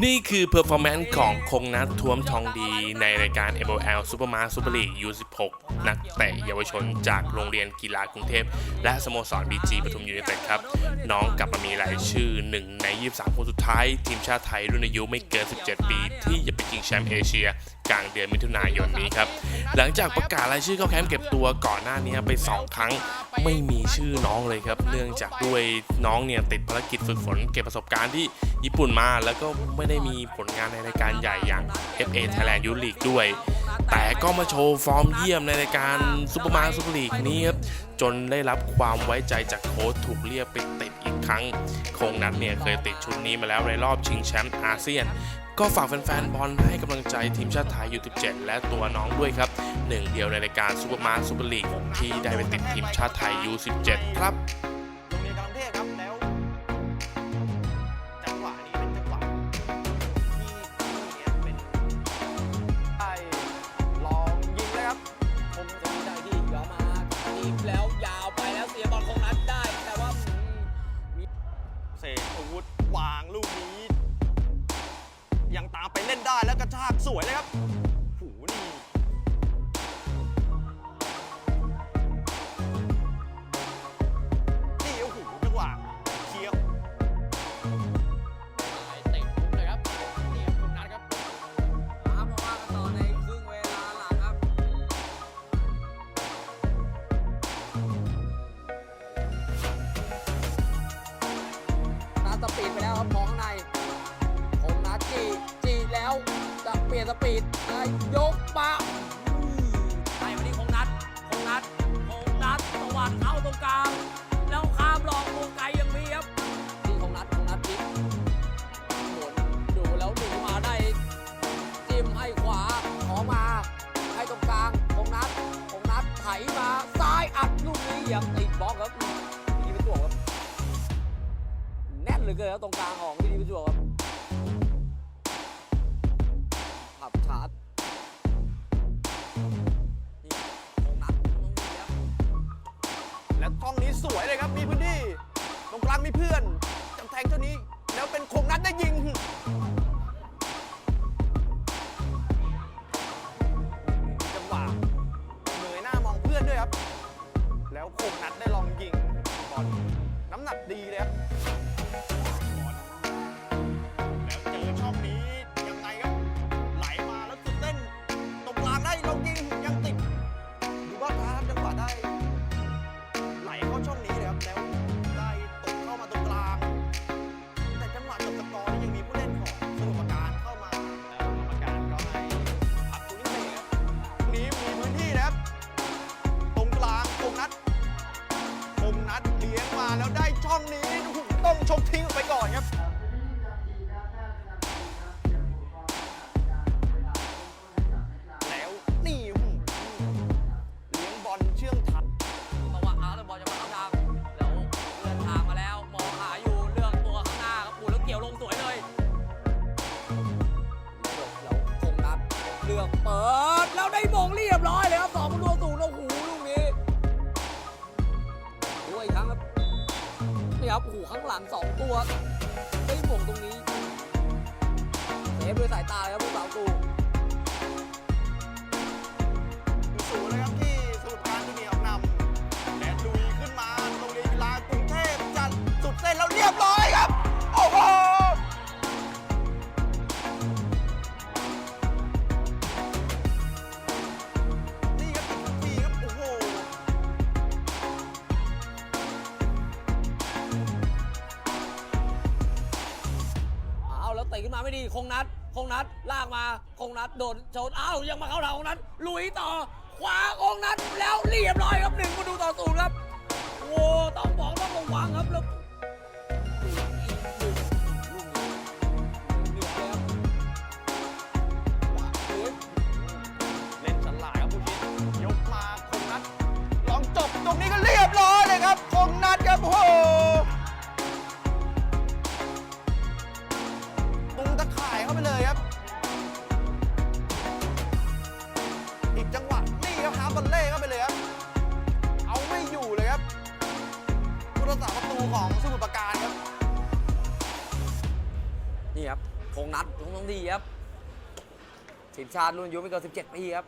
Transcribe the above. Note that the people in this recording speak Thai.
นี่คือเพอร์ฟอร์แมนซ์ของคงนัทท้วมทองดีในรายการ MOL Super m a r Super League U16 นักเตะเยาวชนจากโรงเรียนกีฬากรุงเทพ และสโมสร BG ปทุมยูไนเต็ดครับ น้องกลับมามีรายชื่อหนึ่งใน 23 คนสุดท้าย ทีมชาติไทยรุ่นอายุไม่เกิน 17 ปี ที่จะไปชิงแชมป์เอเชีย กลางเดือนมิถุนายนนี้ครับ หลังจากประกาศรายชื่อเข้าแคมป์เก็บตัวก่อนหน้านี้ไป 2 ครั้งไม่มีชื่อน้องเลยครับ เนื่องจากด้วยน้องเนี่ยติดภารกิจฝึกฝนเก็บประสบการณ์ที่ ญี่ปุ่นมาแล้วก็ไม่ได้มีผลงานในรายการใหญ่อย่าง FA Thailand Youth League ด้วย แต่ก็มาโชว์ฟอร์มเยี่ยมในรายการซูเปอร์มาร์ซูเปอร์ลีกนี้ครับจนได้รับความไว้ใจจากโค้ชถูกเรียกไปติดอีกครั้ง คงนัดเนี่ยเคยติดชุดนี้มาแล้วในรอบชิงแชมป์อาเซียน ก็ฝากแฟนๆบอลให้กำลังใจทีมชาติไทยยู17และตัวน้องด้วยครับหนึ่งเดียวในรายการซูเปอร์มาร์ซูเปอร์ลีกที่ได้ไปติดทีมชาติไทยยู17ครับีมแล้วยาวไปแล้วเสียบอลคงนัดได้ แต่ว่ามเสกอาวุธวางลูกนี้ ยังตามไปเล่นได้แล้วกระชากสวยเลยครับ ปลี่ยนสปีดนายยกมาให้มาที่คงนัดคงนัดคงนัดตะวันเข้าตรงกลางแล้วข้ามหลอกวงไกลยังมีครับที่คงนัดคงนัดพลิกหมุนดูแล้วหนีมาได้จิ้มให้ขวาขอมา ให้ตรงกลางคงนัดคงนัดไถมาซ้ายอัดลูกนี้ยังติดบล็อกครับนี่เป็นตัวครับแน่นเหลือเกินครับตรงกลางของวิดีวิจวครับ แล้วกล้องนี้สวยเลยครับ มีพื้นที่ ตรงกลางมีเพื่อนจำแทงเท่านี้ แล้วเป็นโคงนัดได้ยิง จังหวะเหนื่อยหน้ามองเพื่อนด้วยครับ แล้วโคงนัดได้ลองยิงบอลน้ำหนักดีเลยครับ งชกทิ้งออกไปก่อนครับแล้วนี่โอ้โหเลี้ยงบอลเชื่องทันจังหวะอาร์ตบอลจะมาเข้าทางแล้วเลื่อนทางมาแล้วมองหาอยู่เลือกตัวข้างหน้าครับปูแล้วเกี่ยวลงสวยเลยแล้วคงนัดเลือกเปิดแล้วได้มงเรียบร้อยเลยครับสองประตูศูนย์โอ้โหลูกนี้ด้วยครั้งครับ นี่ครับโอ้โหข้างหลังสองตัวได้มงตรงนี้เซฟด้วยสายตาเลยครับผู้สาวตู ดีคงนัด คงนัดลากมาคงนัดโดนชนอ้าวยังมาเข้าทางคงนัดลุยต่อขวาคงนัดแล้วเรียบร้อยครับหนึ่งประตูต่อศูนย์ครับโอ้ต้องบอกต้องระวังครับแล้วอีกหนึ่งลูกนี้เหนือเลยครับว่ายเล่นฉลาดครับผู้ชิดยกมาคงนัดลองจบตรงนี้ก็เรียบร้อยเลยครับ คงนัดครับโอ้ ประตูของสมุทรปราการครับ นี่ครับคงนัดคงต้องดีครับทีมชาติรุ่นอายุไม่เกิน17 ปีครับ